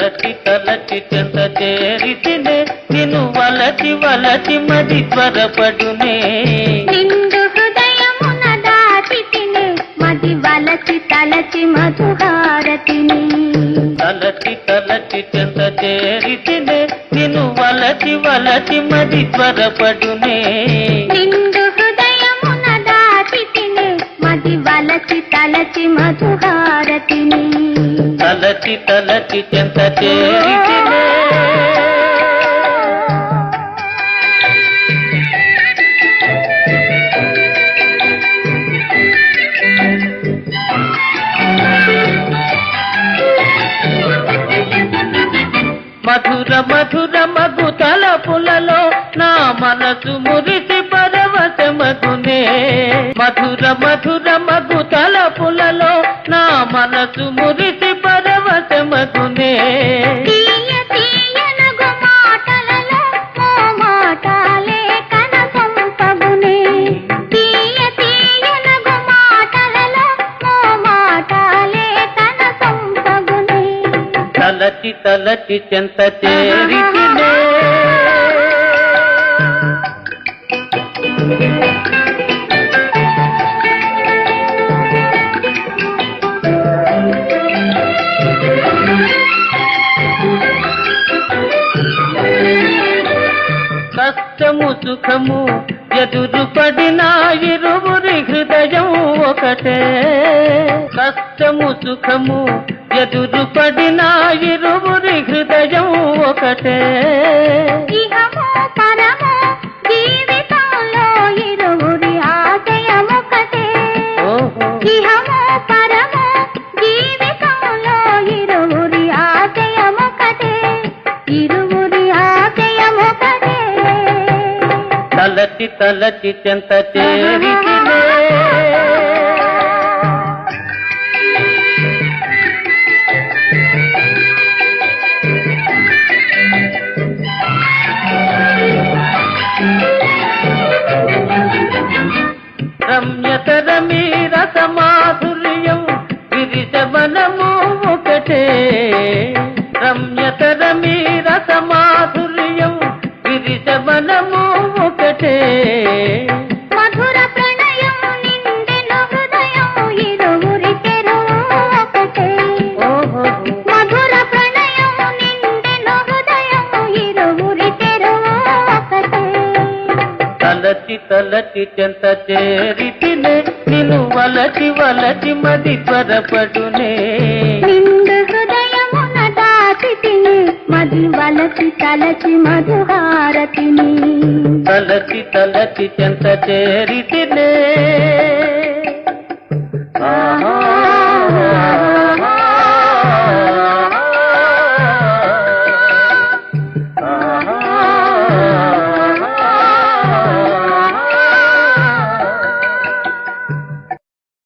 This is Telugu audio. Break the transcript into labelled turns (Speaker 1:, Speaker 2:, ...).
Speaker 1: తలచి తలచి చెంత చేరితినే. నిన్ను వలచి వలచి మది త్వరపడునే.
Speaker 2: నిండు హృదయమున దాచితిని. మది వలచి తలచి మధుహారతిని.
Speaker 1: తలచి తలచి చెంత చేరితినే. నిన్ను వలచి వలచి మది త్వరపడునే.
Speaker 2: తలచి
Speaker 1: తలచి చెంత చేరితినే. మధుర మధుర మగు తలపులలో నా మనసు మురిసి పరవశమగునే. మధుర మధుర మగు తలపులలో నా మనసు మురిసి తలచి తలచి చెంత చేరితినే కష్టము సుఖము ఎదురు పడిన ఇరువురి హృదయం ఒకటే. కష్టము సుఖము ఎదురు పడిన ఇరువురి హృదయం ఒకటే.
Speaker 2: ఇహము పరము జీవితంలో ఇరువురి నిండెను హృదయం ఇరువురి తెరువు ఒకటే.
Speaker 1: తలచి తలచి చెంత చేరితినే నిన్ను వలచి వలచి మది త్వరపడునే.
Speaker 2: మది వలచి తలచి మధుహారతిని.
Speaker 1: తలచి తలచి చెంత చేరితినే.